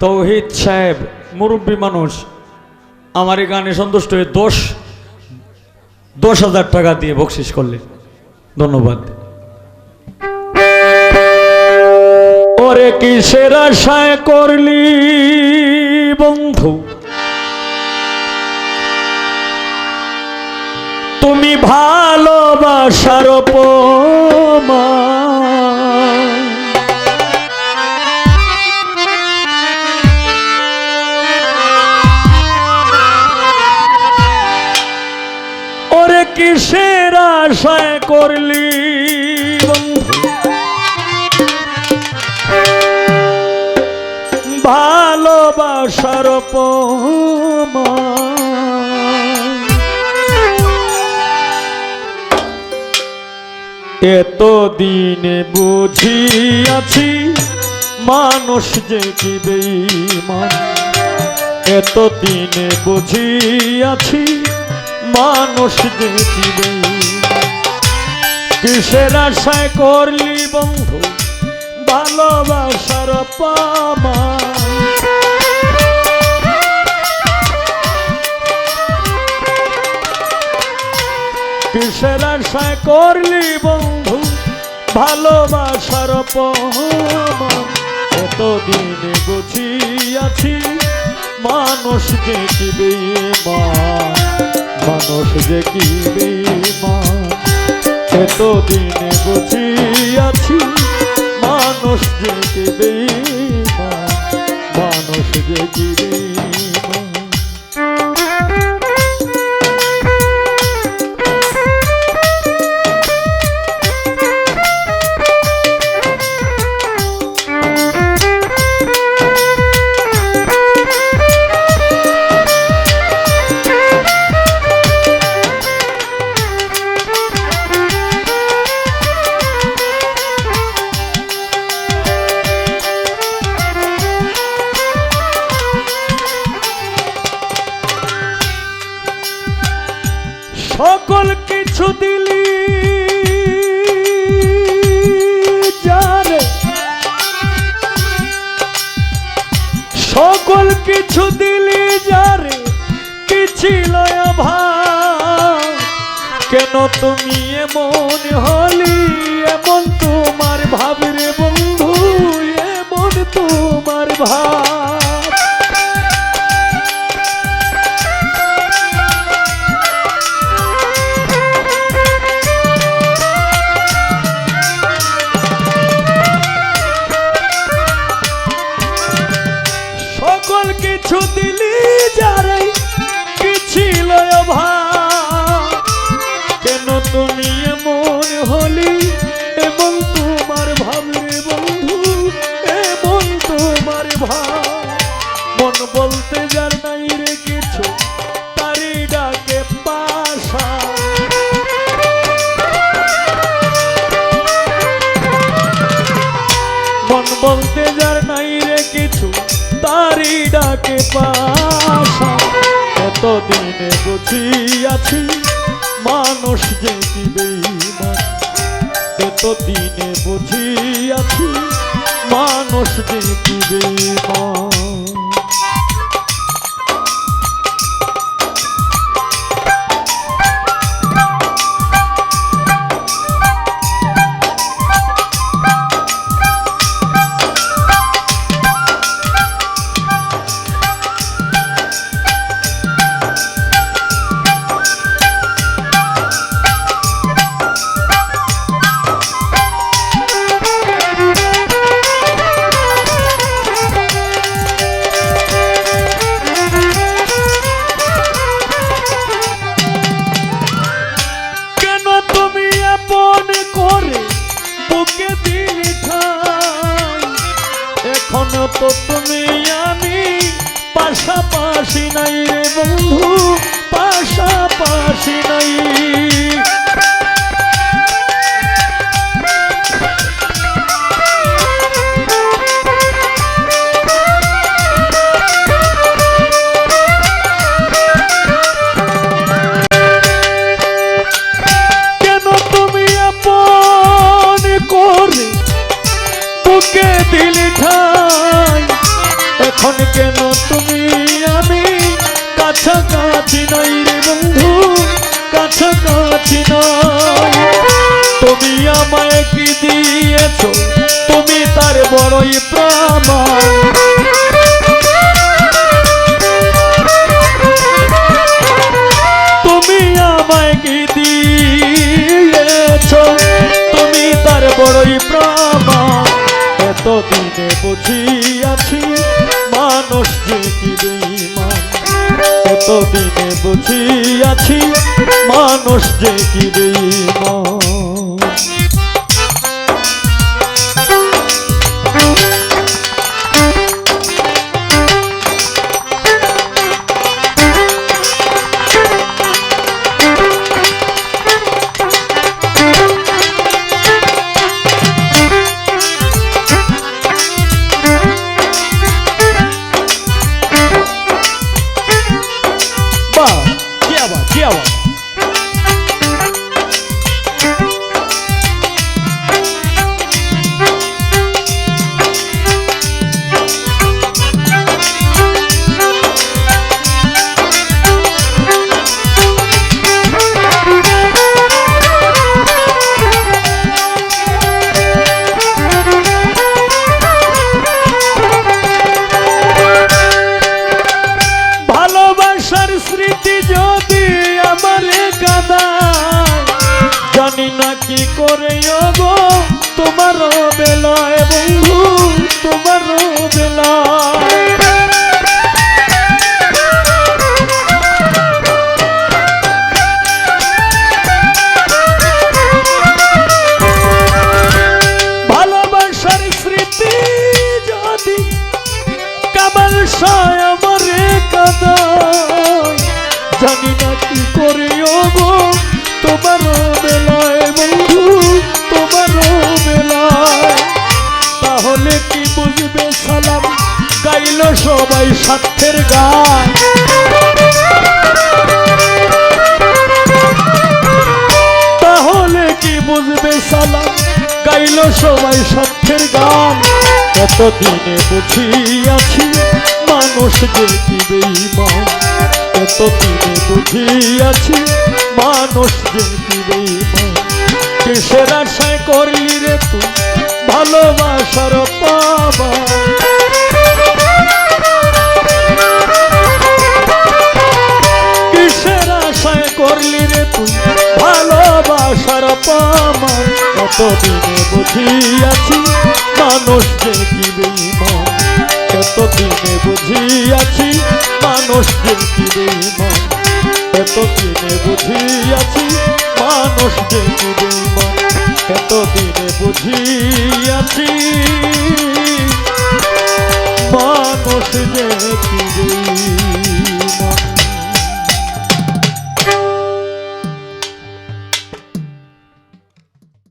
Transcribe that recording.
তৌহিদ সাহেব, মুরব্বী মানুষ আমার এই গানে সন্তুষ্ট হয়ে দশ দশ হাজার টাকা দিয়ে বকশিস করলেন। ধন্যবাদ। ওরে কিসের আশায় করলি বন্ধু? তুমি ভালোবাসার অপমান। করলি ভালোবাসার এত দিনে বুঝিয়াছি মানুষ যে কি বেঈমান। এত দিনে বুঝিয়াছি মানুষ যে কি বেঈমান। কিসের আশায় করলি বন্ধু, ভালোবাসার পামান কিসের আশায় করলি বন্ধু, ভালোবাসার এতদিনে বুঝিয়াছি মানুষ যে কি মানুষ যে কি বেমান এতদিনে বুঝিয়াছি মানুষ যে মানুষ যে সকল কিছু দিলি। সকল কিছু দিলি, যারে কি ছিল ভাব কেন তুমি এমন হলি? এমন তোমার ভাবরে বন্ধু, এমন তোমার ভাব। তুমি এমন হলি এবং তোমার ভাবরে বন্ধু, এমন তোমার ভাব। মন বলতে যার নাই রে কিছু তারি ডাকে পাশা। বলতে যার নাই রে কিছু তারি ডাকে পাশা। এতদিনে বুঝিয়াছি মানুষ যে কি এতদিনে বুঝিয়াছি মানুষ যে কি বেঈমান তো তুমি আমি পাশাপাশি নাই বন্ধু পাশাপাশি নাই। কেন তুমি কেন তুমি আমি? কাছাকাছি নাই রে বন্ধু, কাছাকাছি নাই। তুমি আমায় কি দিয়েছ? তুমি তার বড়ই প্রমাণ। তুমি আমায় কি দিয়েছ? তুমি তার বড়ই প্রমাণ। এতদিনে বুঝিয়াছি মানুষ যে কি বেঈমান। এতদিনে বুঝিয়াছি মানুষ যে কি বেঈমান। স্মৃতি যদি তাহলে কি বুঝবে সালাম গাইল সবাই স্বার্থের গান। তাহলে কি বুঝবে সালাম গাইল সবাই স্বার্থের গান। এতদিনে বুঝিয়াছি, মানুষ যে কি বেঈমান এতদিনে বুঝিয়াছি, মানুষ বেঈমান কিসের আশায় করলি রে তুই? ভালোবাসার পাবা। কিসের আশায় করলি রে তুই? ভালোবাসার পামান কতদিনে বুঝিয়াছি, মানুষ যে কি বেঈমান কতদিনে বুঝিয়াছি মানুষ যে কি বেঈমান কতদিনে বুঝিয়াছি মানুষ যে কি